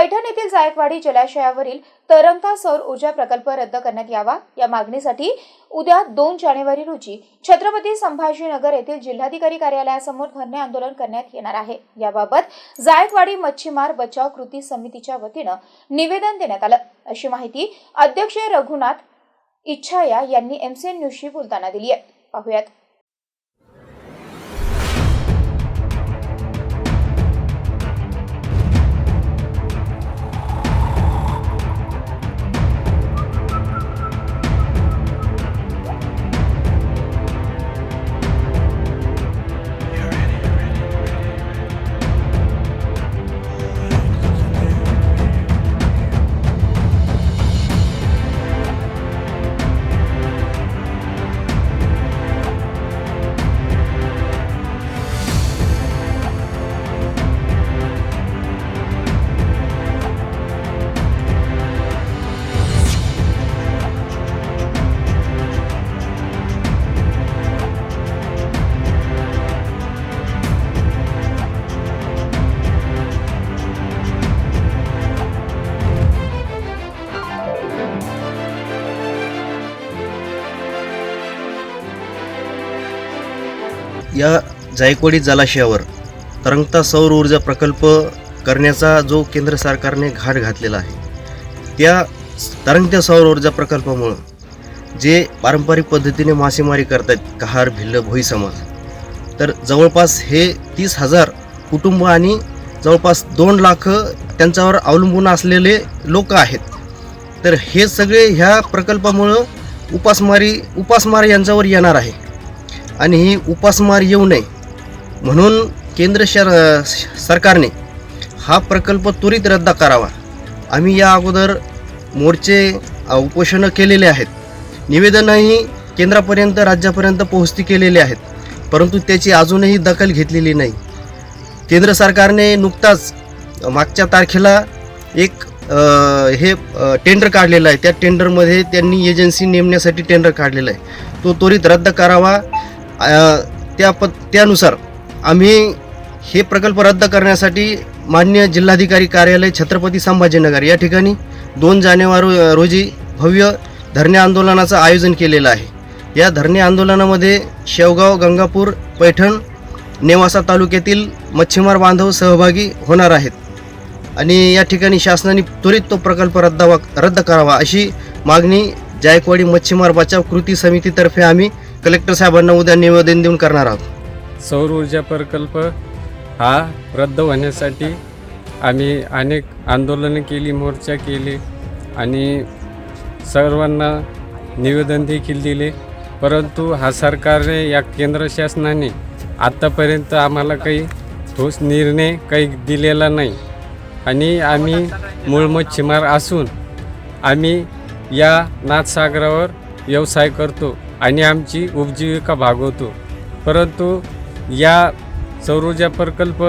पैठण येथील जायकवाडी जलाशयावरील तरंगता सौर ऊर्जा प्रकल्प रद्द करण्यात यावा. या मागणीसाठी उद्या दोन जानेवारी रोजी छत्रपती संभाजीनगर येथील जिल्हाधिकारी कार्यालयासमोर धरणे आंदोलन करण्यात येणार आहे. याबाबत जायकवाडी मच्छीमार बचाव कृती समितीच्या वतीनं निवेदन देण्यात आलं. अशी माहिती अध्यक्ष रघुनाथ इच्छाया यांनी एमसीएन न्यूजशी बोलताना दिली आहे. पाहुयात. या जायकवाडी जलाशयावर तरंगता सौर ऊर्जा प्रकल्प करण्याचा जो केंद्र सरकारने घाट घातलेला आहे त्या तरंगत्या सौर ऊर्जा प्रकल्पामुळं जे पारंपरिक पद्धतीने मासेमारी करतात कहार भिल्ल भोई समाज तर जवळपास हे तीस हजार कुटुंब आणि जवळपास दोन लाख त्यांच्यावर अवलंबून असलेले लोक आहेत. तर हे सगळे ह्या प्रकल्पामुळं उपासमारी उपासमार यांच्यावर येणार आहे. आणि ही उपासमार येऊ नये. म्हणून केंद्र शर सरकारने हा प्रकल्प त्वरित रद्द करावा. आम्ही या अगोदर मोर्चे उपोषणं केलेले आहेत. निवेदनही केंद्रापर्यंत राज्यापर्यंत पोहोचती केलेले आहेत. परंतु त्याची अजूनही दखल घेतलेली नाही. केंद्र सरकारने नुकताच मागच्या तारखेला एक हे टेंडर काढलेलं आहे. त्या टेंडरमध्ये त्यांनी एजन्सी नेमण्यासाठी टेंडर काढलेलं आहे. तो त्वरित रद्द करावा. त्या प त्यानुसार आम्ही हे प्रकल्प रद्द करण्यासाठी मान्य जिल्हाधिकारी कार्यालय छत्रपती संभाजीनगर या ठिकाणी दोन जानेवारी रोजी भव्य धरणे आंदोलनाचं आयोजन केलेलं आहे. या धरणे आंदोलनामध्ये शेवगाव गंगापूर पैठण नेवासा तालुक्यातील मच्छीमार बांधव सहभागी होणार आहेत आणि या ठिकाणी शासनाने त्वरित तो प्रकल्प रद्दावा रद्द करावा अशी मागणी जायकवाडी मच्छीमार बचाव कृती समितीतर्फे आम्ही कलेक्टर साहेबांना उद्या निवेदन देऊन करणार आहोत. सौर ऊर्जा प्रकल्प हा रद्द होण्यासाठी आम्ही अनेक आंदोलनं केली मोर्चा केले आणि सर्वांना निवेदन देखील दिले. परंतु हा सरकारने या केंद्र शासनाने आत्तापर्यंत आम्हाला काही ठोस निर्णय काही दिलेला नाही. आणि आम्ही मूळ मच्छीमार असून आम्ही या नाथसागरावर व्यवसाय करतो. आणि आमची उपजीविका भागवतो. परंतु या सौरऊर्जा प्रकल्प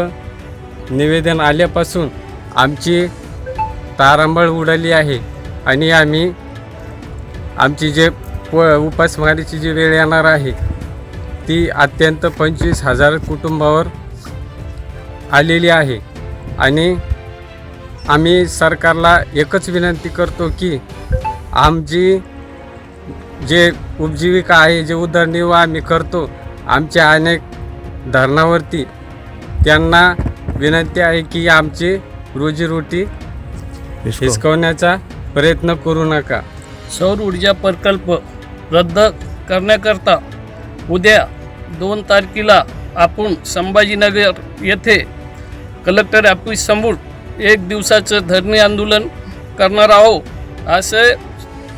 निवेदन आल्यापासून आमची तारांबळ उडाली आहे आणि आम्ही आमची जे प उपासमारीची जी वेळ येणार आहे ती अत्यंत पंचवीस हजार कुटुंबावर आलेली आहे. आणि आम्ही सरकारला एकच विनंती करतो की आमची जे उपजीविका आहे जे उदरनिर्वाह आम्ही करतो आमच्या अनेक धरणावरती त्यांना विनंती आहे की आमची रोजीरोटी हिसकवण्याचा प्रयत्न करू नका. सौर ऊर्जा प्रकल्प रद्द करण्याकरता उद्या दोन तारखेला आपण संभाजीनगर येथे कलेक्टर ऑफिससमोर एक दिवसाचं धरणे आंदोलन करणार आहोत. असं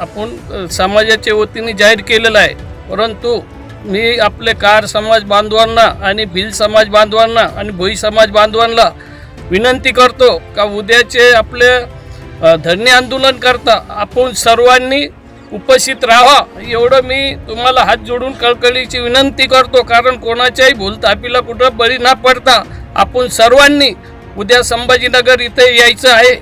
आपण समाजाच्या वतीने जाहीर केलेलं आहे. परंतु मी आपले कार समाज बांधवांना आणि भिल समाज बांधवांना आणि भोई समाज बांधवांना विनंती करतो का उद्याचे आपले धन्य धरणे आंदोलन करता आपण सर्वांनी उपस्थित राहा. एवढं मी तुम्हाला हात जोडून कळकळीची विनंती करतो. कारण कोणाच्याही भूलतापीला कुठं बळी न पडता आपण सर्वांनी उद्या संभाजीनगर इथे यायचं आहे.